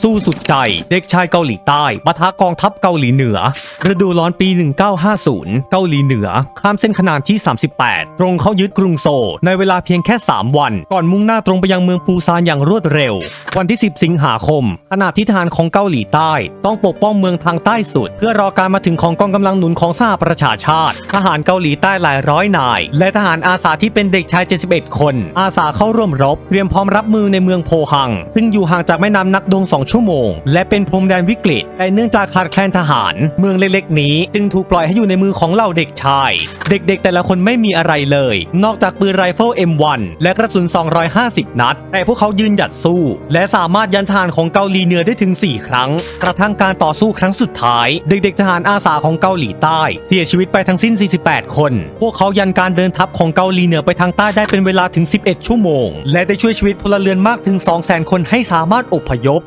สู้สุดใจ เด็กชายเกาหลีใต้ปะทะกองทัพเกาหลีเหนือ ฤดูร้อนปี 1950 เกาหลีเหนือ ข้ามเส้นขนานที่ 38 ตรงเข้ายึดกรุงโซ ในเวลาเพียงแค่ 3 วัน ก่อนมุ่งหน้าตรงไปยังเมืองปูซานอย่างรวดเร็ว วันที่ 10 สิงหาคม ขณะที่ทหารของเกาหลีใต้ ต้องปกป้องเมืองทางใต้สุด เพื่อรอการมาถึงของกองกำลังหนุนของสหประชาชาติ ทหารเกาหลีใต้หลายร้อยนาย และทหารอาสาที่เป็นเด็กชาย 71 คน อาสาเข้าร่วมรบ เตรียมพร้อมรับมือในเมืองโพฮัง ซึ่งอยู่ห่างจากแม่น้ำนักดง2ชั่วโมง และเป็นพรมแดนวิกฤต แต่เนื่องจากขาดแคลนทหาร เมืองเล็กๆ นี้จึงถูกปล่อยให้อยู่ในมือของเหล่าเด็กชาย เด็กๆ แต่ละคนไม่มีอะไรเลย นอกจากปืนไรเฟิล M1 และกระสุน 250 นัด แต่พวกเขายืนหยัดสู้ และสามารถยันทหารของเกาหลีเหนือได้ถึง 4 ครั้ง กระทั่งการต่อสู้ครั้งสุดท้าย เด็กๆ ทหารอาสาของเกาหลีใต้ เสียชีวิตไปทั้งสิ้น 48 คน พวกเขายันการเดินทัพของเกาหลีเหนือไปทางใต้ได้เป็นเวลาถึง 11 ชั่วโมง และได้ช่วยชีวิตพลเรือนมากถึง 200,000 คนให้สามารถอพยพ